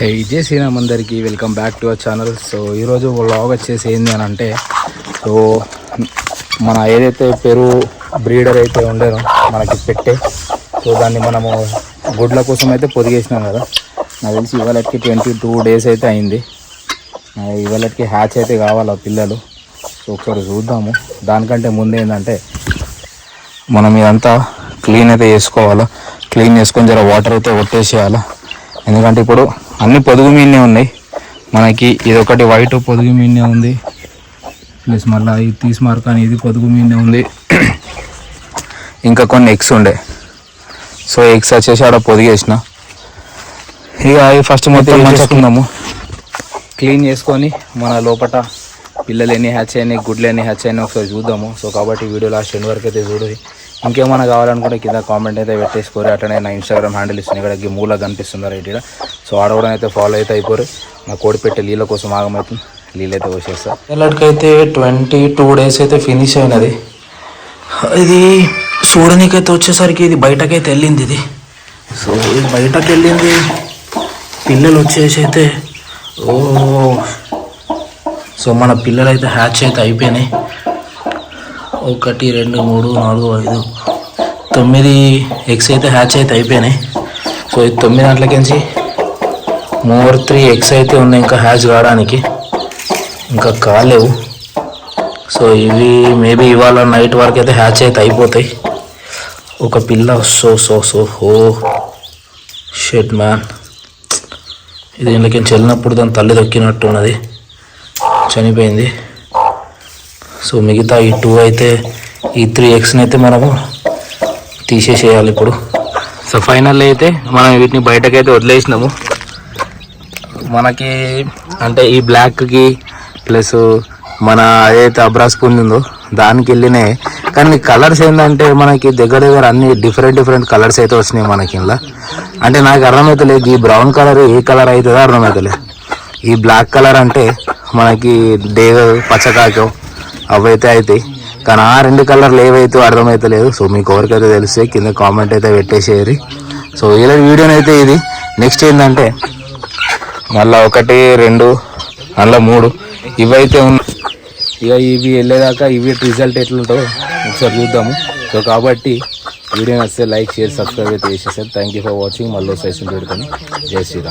హే జై శ్రీరామ్ అందరికీ. Welcome back to our channel so ఈరోజు వ్లాగ్ వచ్చేసి ఏంది అని అంటే సో మన ఏదైతే పెరుగు బ్రీడర్ అయితే ఉండేనో మనకి పెట్టే సో దాన్ని మనము గుడ్ల కోసం అయితే పొదిగేసినాం కదా. నాకు తెలిసి ఇవాళకి ట్వంటీ టూ డేస్ అయితే అయింది. ఇవాళకి హ్యాచ్ అయితే కావాలి ఆ పిల్లలు? సో ఒకసారి చూద్దాము. దానికంటే ముందు ఏంటంటే మనం ఇదంతా క్లీన్ అయితే చేసుకోవాలా. క్లీన్ చేసుకొని జర వాటర్ అయితే కొట్టేసేయాలా ఎందుకంటే ఇప్పుడు అన్ని పొదుగు మీదనే ఉన్నాయి. మనకి ఇది ఒకటి వైట్ పొదుగు మీదనే ఉంది. ప్లస్ మళ్ళీ ఇది తీసి మార్కాని ఇది పొదుగు మీదనే ఉంది. ఇంకా కొన్ని ఎగ్స్ ఉండే. సో ఎగ్స్ వచ్చేసి ఆడ పొదిగేసిన ఇక అవి ఫస్ట్ మొత్తం మంచుకుందాము క్లీన్ చేసుకొని మన లోపట పిల్లలు ఎన్ని హ్యాచ్ అయినాయి గుడ్లు ఎన్ని హ్యాచ్ అయినాయి ఒకసారి చూద్దాము. సో కాబట్టి వీడియో లాస్ట్ ఎండ్ వరకు అయితే చూడదు ఇంకేమైనా కావాలనుకుంటే కింద కామెంట్ అయితే పెట్టేసుకోరు. అట్లనే నా ఇన్స్టాగ్రామ్ హ్యాండిల్ ఇస్తుంది. ఇక్కడ ఈ మూల కనిపిస్తుంది రైట్ ఇక్కడ సో ఆడ కూడా అయితే ఫాలో అయితే అయిపోరు. నా కోడి పెట్టే నీళ్ళ కోసం ఆగమవుతుంది నీళ్ళు అయితే పోసేస్తా. పిల్లలకైతే ట్వంటీ టూ డేస్ అయితే ఫినిష్ అయినది. ఇది చూడనీకైతే వచ్చేసరికి ఇది బయటకైతే వెళ్ళింది ఇది. సో ఇది బయటకు వెళ్ళింది. పిల్లలు వచ్చేసి అయితే ఓ. సో మన పిల్లలు అయితే హ్యాచ్ అయితే అయిపోయినాయి. ఒకటి రెండు మూడు నాలుగు ఐదు తొమ్మిది ఎగ్స్ అయితే హ్యాచ్ అయితే అయిపోయినాయి. సో ఈ తొమ్మిది గంటలకించి మోర్ త్రీ ఎగ్స్ అయితే ఉన్నాయి ఇంకా హ్యాచ్ కావడానికి. ఇంకా కాలేవు. సో ఇవి మేబీ ఇవాళ నైట్ వరకు అయితే హ్యాచ్ అయితే అయిపోతాయి. ఒక పిల్ల సో సో సో ఓ షెడ్ మ్యాన్ ఇది ఇంట్లోకి వెళ్ళినప్పుడు దాని తల్లి దొక్కినట్టు ఉన్నది. చనిపోయింది. సో మిగతా ఈ టూ అయితే ఈ త్రీ ఎక్స్ని అయితే మనము తీసేసేయాలి ఇప్పుడు. సో ఫైనల్ అయితే మనం వీటిని బయటకైతే వదిలేసినాము. మనకి అంటే ఈ బ్లాక్కి ప్లస్ మన ఏదైతే అబ్రాస్ పుంజ్ ఉందో దానికి వెళ్ళినాయి కానీ కలర్స్ ఏంటంటే మనకి దగ్గర దగ్గర అన్ని డిఫరెంట్ డిఫరెంట్ కలర్స్ అయితే వచ్చినాయి మనకి ఇలా అంటే నాకు అర్థమవుతలేదు ఈ బ్రౌన్ కలర్ ఏ కలర్ అవుతుందో అర్థమవుతలేదు ఈ బ్లాక్ కలర్ అంటే మనకి డే పచ్చకాకం అవైతే అవుతాయి కానీ ఆ రెండు కలర్లు ఏవైతే అర్థమవుతలేదు సో మీకు ఎవరికైతే తెలిస్తే కింద కామెంట్ అయితే పెట్టేసేది సో ఇలా వీడియోని అయితే ఇది. నెక్స్ట్ ఏంటంటే మళ్ళీ ఒకటి రెండు మళ్ళా మూడు. ఇవైతే ఉన్నాయి ఇక ఇవి వెళ్ళేదాకా ఇవి రిజల్ట్ ఎట్లుంటుందో ఒకసారి చూద్దాము. సో కాబట్టి వీడియో నచ్చితే లైక్ షేర్ సబ్స్క్రైబ్ అయితే చేసేసారు థ్యాంక్ యూ ఫర్ వాచింగ్ మళ్ళీ సెషన్ పెడతాను. జై శ్రీరామ్.